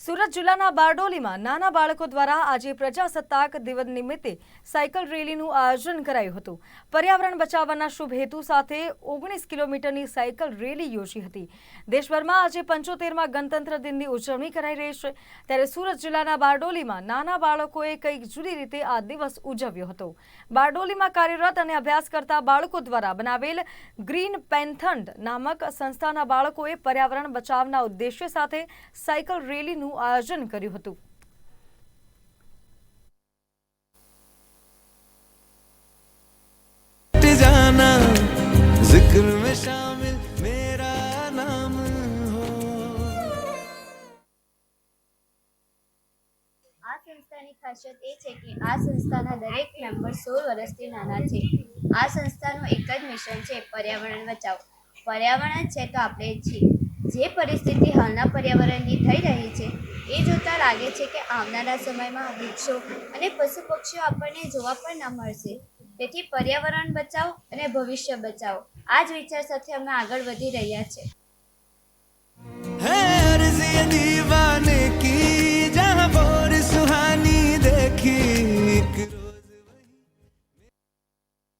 સુરત જિલ્લાના બારડોલીમાં નાના બાળકો દ્વારા આજે પ્રજાસત્તાક દિવસ નિમિત્તે સાયકલ રેલીનું આયોજન કરાયું હતું. પર્યાવરણ બચાવવાના શુભ હેતુ સાથે ઓગણીસ કિલોમીટરની સાયકલ રેલી યોજી હતી. દેશભરમાં આજે પંચોતેરમાં ગણતંત્ર દિનની ઉજવણી કરાઈ રહી છે. ત્યારે સુરત જિલ્લાના બારડોલીમાં નાના બાળકોએ કંઈક જુદી રીતે આ દિવસ ઉજવ્યો હતો. બારડોલીમાં કાર્યરત અને અભ્યાસ કરતા બાળકો દ્વારા બનાવેલ ગ્રીન પેન્થન્ડ નામક સંસ્થાના બાળકોએ પર્યાવરણ બચાવના ઉદ્દેશ્ય સાથે સાયકલ રેલીનું આયોજન કર્યું હતું मिट जाना जिक्र में शामिल मेरा नाम हो આ સંસ્થાની ખાસિયત એ છે કે આ સંસ્થાના દરેક મેમ્બર સોળ વર્ષથી નાના છે આ સંસ્થાનું એક જ મિશન છે પર્યાવરણ બચાવો પર્યાવરણ છે તો આપણે જ છીએ જે પરિસ્થિતિ હાલના પર્યાવરણની થઈ રહી છે એ જોતાં લાગે છે કે આવનારા સમયમાં વૃક્ષો અને પશુ પક્ષીઓ આપણને જોવા પણ ન મળશે. તેથી પર્યાવરણ બચાવો અને ભવિષ્ય બચાવો. આ જ વિચાર સાથે અમે આગળ વધી રહ્યા છે.